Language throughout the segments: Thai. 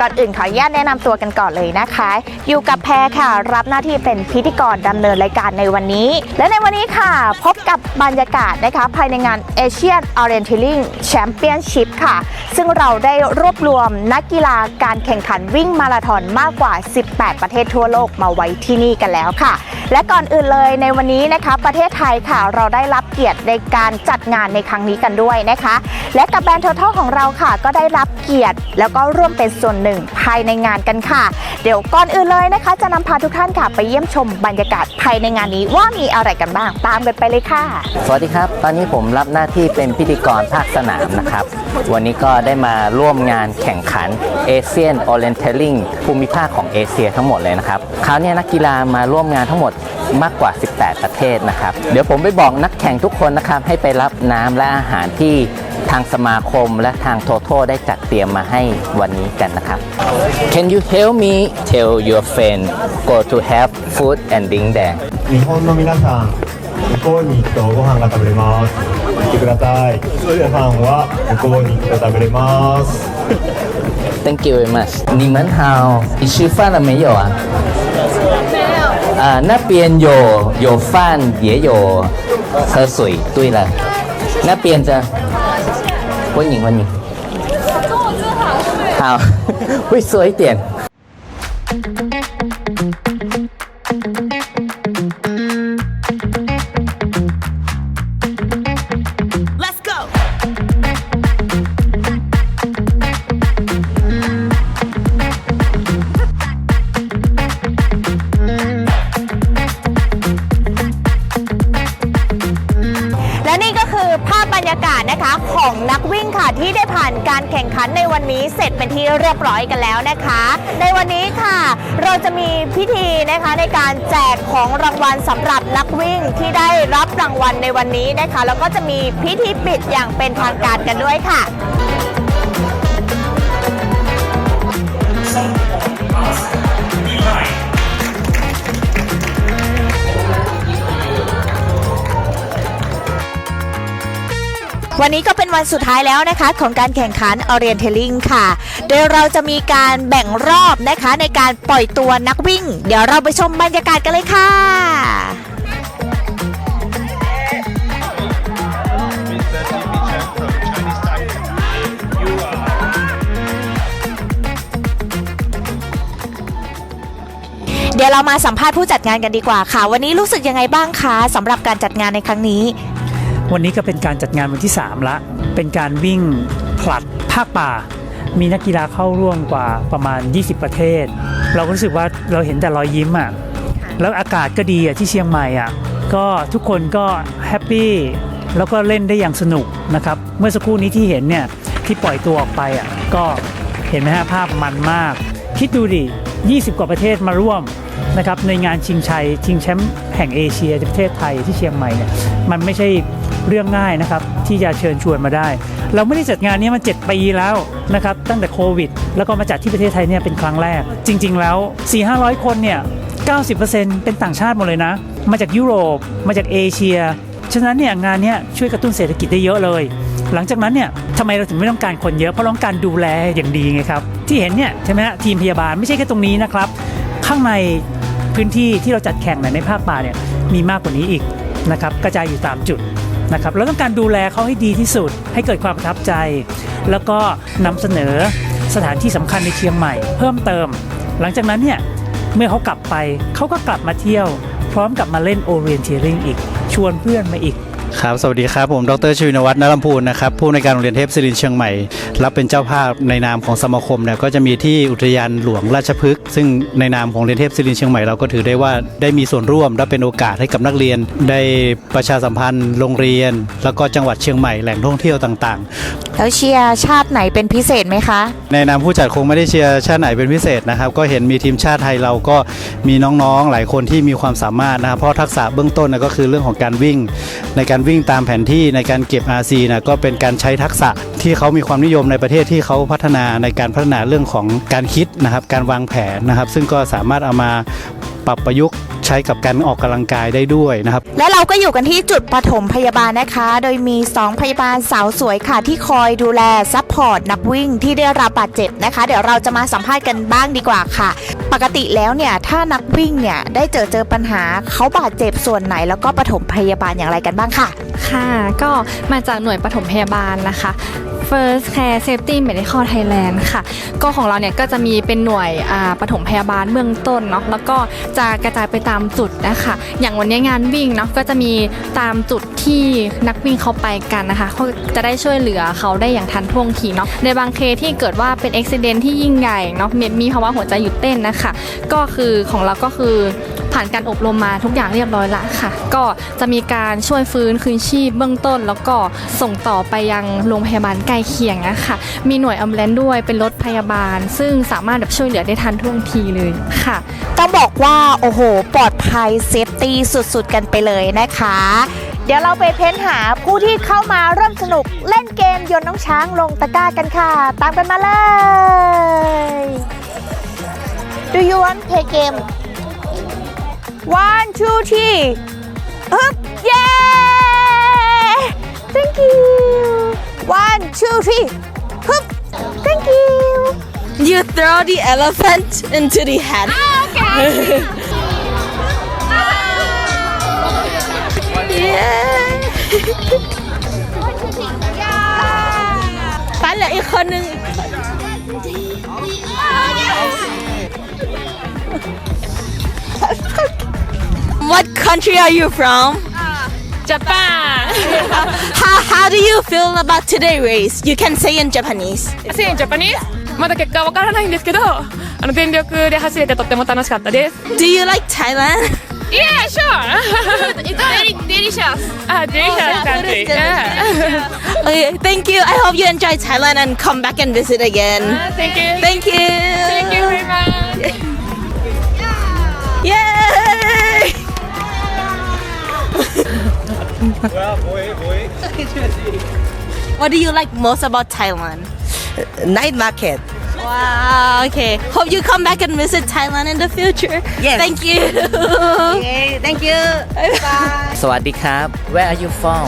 ก่อนอื่นขออนุญาตแนะนำตัวกันก่อนเลยนะคะ อยู่กับแพรค่ะ รับหน้าที่เป็นพิธีกรดำเนินรายการในวันนี้ และในวันนี้ค่ะ พบกับบรรยากาศนะคะภายในงาน Asian Orienteering Championship ค่ะ ซึ่งเราได้รวบรวมนักกีฬาการแข่งขันวิ่งมาราธอนมากกว่า 18 ประเทศทั่วโลกมาไว้ที่นี่กันแล้วค่ะ และก่อนอื่นเลยในวันนี้นะคะ ประเทศไทยค่ะเราได้รับเกียรติในการจัดงานในครั้งนี้กันด้วยนะคะ และกับแบรนด์ Total ของเราค่ะ ก็ได้รับเกียรติ แล้วก็ร่วมเป็นส่วนหนึ่งภายในงานกันค่ะ เดี๋ยวก่อนอื่นเลยเนะคะ จะนำพาทุกท่านค่ะไปเยี่ยมชมบรรยากาศภายในงานนี้ว่ามีอะไรกันบ้างตามกันไปเลยค่ะ สวัสดีครับ ตอนนี้ผมรับหน้าที่เป็นพิธีกรภาคสนามนะครับ วันนี้ก็ได้มาร่วมงานแข่งขัน Asian Orienteering ภูมิภาคของเอเชียทั้งหมดเลยนะครับคราวนี้นักกีฬามาร่วมงานทั้งหมดมากกว่า 18 ประเทศนะครับ เดี๋ยวผมไปบอกนักแข่งทุกคนนะครับ ให้ไปรับน้ำและอาหารที่ทางสมาคมและทางโทโทได้จัดเตรียมมาให้วันนี้กันนะครับ Can you help me tell your friend go to have food and drink there 日本の皆さん向こうに行くとご飯が食べれます行ってくださいそれではファンは向こうに行くと食べれます Thank you very much. 你们好，你吃饭了没有啊？没有。啊，那边有有饭，也有喝水。对了，那边的，欢迎欢迎。 好，会说一点。 นี้เสร็จเป็นที่เรียบร้อยกันแล้วนะคะ ในวันนี้ค่ะ เราจะมีพิธีนะคะในการแจกของรางวัลสำหรับนักวิ่งที่ได้รับรางวัลในวันนี้นะคะ แล้วก็จะมีพิธีปิดอย่างเป็นทางการกันด้วยค่ะ วันนี้ก็เป็นวันสุดท้ายแล้วนะคะ ของการแข่งขัน Orienteering ค่ะ โดยเราจะมีการแบ่งรอบนะคะในการปล่อยตัวนักวิ่ง เดี๋ยวเราไปชมบรรยากาศกันเลยค่ะ เดี๋ยวเรามาสัมภาษณ์ผู้จัดงานกันดีกว่าค่ะ วันนี้รู้สึกยังไงบ้างคะสำหรับการจัดงานในครั้งนี้ วันนี้ก็เป็นการจัดงานวันที่ 3 ละ เป็นการวิ่งผลัดภาคป่า มีนักกีฬาเข้าร่วมกว่าประมาณ 20 ประเทศ เราก็รู้สึกว่าเราเห็นแต่รอยยิ้มอะ แล้วอากาศก็ดีอะที่เชียงใหม่อะ ก็ทุกคนก็แฮปปี้ แล้วก็เล่นได้อย่างสนุกนะครับ เมื่อสักครู่นี้ที่เห็นเนี่ยที่ปล่อยตัวออกไปอะ ก็เห็นไหมฮะภาพมันมาก คิดดูดิ 20 กว่าประเทศมาร่วมนะครับในงานชิงชัยชิงแชมป์แห่งเอเชียประเทศไทยที่เชียงใหม่เนี่ยมันไม่ใช่ เรื่องง่ายนะครับที่จะเชิญชวนมาได้ เราไม่ได้จัดงานนี้มา 7 ปีแล้วนะครับตั้งแต่โควิด แล้วก็มาจัดที่ประเทศไทยเนี่ยเป็นครั้งแรก จริง ๆ แล้ว 4-500 คนเนี่ย 90%เป็นต่างชาติหมดเลยนะ มาจากยุโรป มาจากเอเชีย ฉะนั้นเนี่ยงานนี้ช่วยกระตุ้นเศรษฐกิจได้เยอะเลย หลังจากนั้นเนี่ยทำไมเราถึงไม่ต้องการคนเยอะ เพราะเราต้องการดูแลอย่างดีไงครับ ที่เห็นเนี่ยใช่ไหมฮะทีมพยาบาลไม่ใช่แค่ตรงนี้นะครับ ข้างในพื้นที่ที่เราจัดแข่งในภาคป่าเนี่ยมีมากกว่านี้อีกนะครับกระจายอยู่ตามจุด นะครับเราต้องการดูแลเขาให้ดีที่สุด ให้เกิดความประทับใจ แล้วก็นำเสนอสถานที่สำคัญในเชียงใหม่ เพิ่มเติม หลังจากนั้นเนี่ยเมื่อเขากลับไปเขาก็กลับมาเที่ยว พร้อมกับมาเล่น orienteering อีก ชวนเพื่อนมาอีก ครับ สวัสดีครับ ผม ดรชวินวัฒน์นรพูนนะครับ ผู้ในวยการโรงเรียนเทพศิรินทร์เชียงใหม่ รับเป็นเจ้าภาพในนามของสมาคมเนี่ยก็จะมีที่อุทยานหลวงราชพฤกษ์ ซึ่งในนามของโรงเรียนเทพศิรินทร์เชียงใหม่เราก็ถือได้ว่าได้มีส่วนร่วมและเป็นโอกาสให้กับนักเรียน ได้ประชาสัมพันธ์โรงเรียน แล้วก็จังหวัดเชียงใหม่แหล่งท่องเที่ยวต่างๆ แล้วเชียร์ชาติไหนเป็นพิเศษไหมคะ ในนามผู้จัดคงไม่ได้เชียร์ชาติไหนเป็นพิเศษนะครับ ก็เห็นมีทีมชาติไทยเราก็มีน้องๆ หลายคนที่มีความสามารถนะครับ เพราะทักษะเบื้องต้นนะก็คือเรื่องของการวิ่งในการวิ่งตามแผนที่ในการเก็บ RC นะก็เป็นการใช้ทักษะที่เขามีความนิยมในประเทศที่เขาพัฒนาในการพัฒนาเรื่องของการคิดนะครับ การวางแผนนะครับ ซึ่งก็สามารถเอามาปรับประยุกต์ใช้กับการออกกำลังกายได้ด้วยนะครับ และเราก็อยู่กันที่จุดปฐมพยาบาลนะคะ โดยมี 2 พยาบาลสาวสวยค่ะ ที่คอยดูแลซัพพอร์ตนักวิ่งที่ได้รับบาดเจ็บนะคะ เดี๋ยวเราจะมาสัมภาษณ์กันบ้างดีกว่าค่ะ ปกติแล้วเนี่ยถ้านักวิ่งเนี่ยได้เจอเจอปัญหาเขาบาดเจ็บส่วนไหน แล้วก็ปฐมพยาบาลอย่างไรกันบ้างค่ะ ค่ะ ก็มาจากหน่วยปฐมพยาบาลนะคะ First Care Safety Medical Thailand ค่ะ ก็ของเราเนี่ยก็จะมีเป็นหน่วยปฐมพยาบาลเบื้องต้นเนาะแล้วก็จะกระจายไปตามจุดนะคะอย่างวันนี้งานวิ่งเนาะก็จะมีตามจุดที่นักวิ่งเขาไปกันนะคะเขาจะได้ช่วยเหลือเขาได้อย่างทันท่วงทีเนาะในบางเคที่เกิดว่าเป็นอุบิเหตุที่ยิ่งใหญ่เนาะมมีภาวะหัวใจหยุดเต้นนะคะ ก็คือของเราก็คือผ่านการอบรมมาทุกอย่างเรียบร้อยละค่ะ ก็จะมีการช่วยฟื้นคืนชีพเบื้องต้น แล้วก็ส่งต่อไปยังโรงพยาบาลใกล้เคียงนะค่ะ มีหน่วยอัมเลนด้วยเป็นรถพยาบาล ซึ่งสามารถแบบช่วยเหลือได้ทันท่วงทีเลยค่ะ ต้องบอกว่าโอ้โห ปลอดภัยเซฟตี้สุดๆ กันไปเลยนะคะ เดี๋ยวเราไปเพ้นหาผู้ที่เข้ามาร่วมสนุกเล่นเกมโยนน้องช้างลงตะกร้ากันค่ะ ตามกันมาเลย Do you want play game One two three ฮึบเย้ One two three ฮึบ Thank you You throw the elephant into the hat. yeah. ฟันเหลืออีกคนนึง What country are you from? Japan. How, how do you feel about today race? You can say in Japanese. Say in Japanese? まだ結果わからないんですけど、あの全力で走れてとっても楽しかったです。 Do you like Thailand? Yeah, sure. It's very delicious. Ah, delicious country. Yeah. Okay, thank you. I hope you enjoy Thailand and come back and visit again. Thank you. Thank you. Thank you very much. what do you like most about Thailand? Night market. Wow, okay. Hope you come back and visit Thailand in the future. Yes. Thank you. Okay, thank you. สวัสดีครับ Where are you from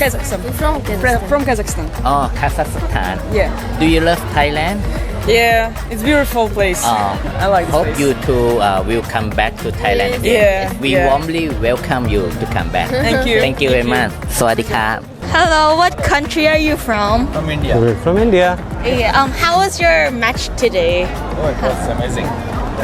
Kazakhstan. From Kazakhstan. From Kazakhstan. อ๋อคาซัคสถาน Yeah. Do you love Thailand Yeah, it's beautiful place. อ๋อ I like this Hope place. you too uh, will come back to Thailand again. Yeah, We yeah. warmly welcome you to come back Thank you. Thank you very much สวัสดีครับ Hello, what country are you from? From India. From India Yeah, um, how was your match today? Oh, it was amazing.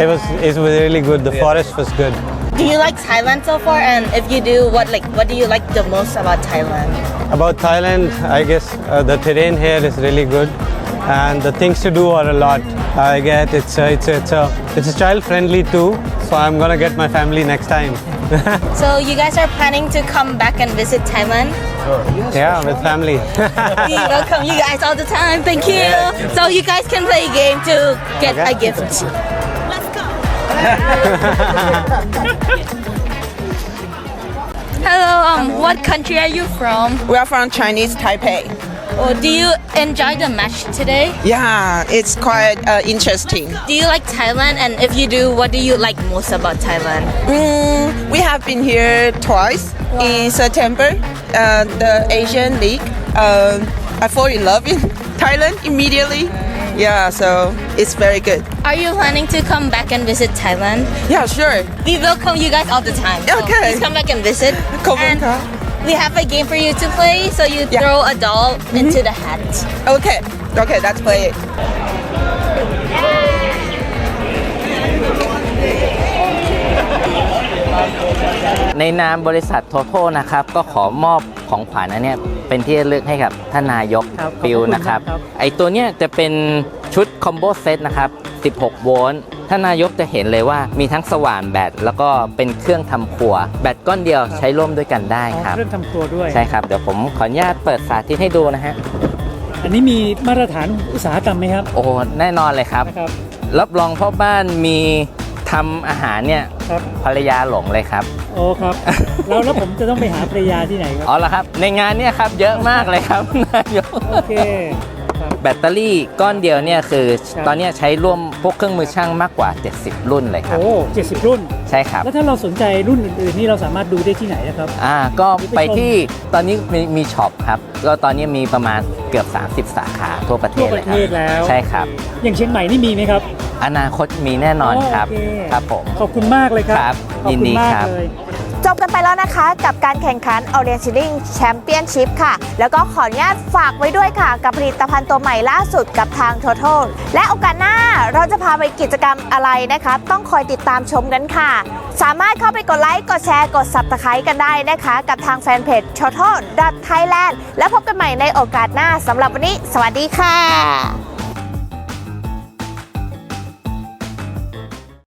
it was it was really good the forest was good Do you like Thailand so far? And if you do, what like what do you like the most about Thailand? About Thailand, I guess uh, the terrain here is really good, and the things to do are a lot. I get it's a, it's a, it's a, it's a child friendly too, so I'm gonna get my family next time. So you guys are planning to come back and visit Thailand? yeah, with family. we welcome you guys all the time. Thank you. So you guys can play a game to get a gift. Let's go. Hello, um, what country are you from? We are from Chinese Taipei. Or do you enjoy the match today? Yeah, it's quite uh, interesting. Do you like Thailand? And if you do, what do you like most about Thailand? Mm, we have been here twice in September, uh, the Asian League. Uh, I fall in love in Thailand immediately. Yeah, so it's very good. Are you planning to come back and visit Thailand? Yeah, sure. We welcome you guys all the time. So Okay. Please come back and visit. Come And we have a game for you to play. So you Yeah. throw a doll into the hat. Okay, okay, let's play it. ในนามบริษัทโทโทนะครับ ก็ขอมอบของขวัญอันเนี้ยเป็นที่ระลึกให้กับท่านนายกครับขอบคุณปิวนะครับ ครับ ไอตัวเนี้ยจะเป็นชุดคอมโบเซตนะครับ 16 โวลต์ ท่านนายกจะเห็นเลยว่ามีทั้งสว่านแบตแล้วก็เป็นเครื่องทำครัว แบตก้อนเดียวใช้ร่วมด้วยกันได้อ๋อครับเครื่องทำครัวด้วยใช่ครับเดี๋ยวผมขออนุญาตเปิดสาธิตให้ดูนะฮะอันนี้มีมาตรฐานอุตสาหกรรมไหมครับ โอ้แน่นอนเลยครับนะครับรับรองพ่อบ้านมีทำอาหารเนี่ยครับภรรยาหลงเลยครับ โอ้ครับแล้วแล้วผมจะต้องไปหาภรรยาที่ไหนครับอ๋อเหรอครับ ในงานเนี่ยครับเยอะมากเลยครับนายกโอเคครับ แบตเตอรี่ก้อนเดียวเนี่ยคือครับตอนเนี้ยใช้ร่วมพวกเครื่องมือช่างมากกว่า 70 รุ่นเลยครับ โอ้เจ็ดสิบรุ่น ใช่ครับ แล้วถ้าเราสนใจรุ่นอื่นๆนี่เราสามารถดูได้ที่ไหนนะครับ อ่าก็ไปที่ตอนนี้มีมีช็อปครับ ก็ตอนนี้มีประมาณเกือบ 30 สาขาทั่วประเททั่วศปเลยระครัเทบศแล้ว ใช่ครับ อย่างเชียงใหม่นี่มีไหมครับ อนาคตมีแน่นอนครับโอเครับผม ขอบคุณมากเลยครับครับขอบยินคุณดีมากครับ เลยจ บกันไปแล้วนะคะกับการแข่งขัน Orienteering Championship ค่ะ แล้วก็ขออนุญาตฝากไว้ด้วยค่ะ กับผลิตภัณฑ์ตัวใหม่ล่าสุดกับทาง Total และโอกาสหน้าเราจะพาไปกิจกรรมอะไรนะคะ ต้องคอยติดตามชมกันค่ะ สามารถเข้าไปกดไลค์ กดแชร์ กด Subscribe กันได้นะคะ กับทางแฟนเพจ Total Thailand และพบกันใหม่ในโอกาสหน้าสำหรับวันนี้ สวัสดีค่ะ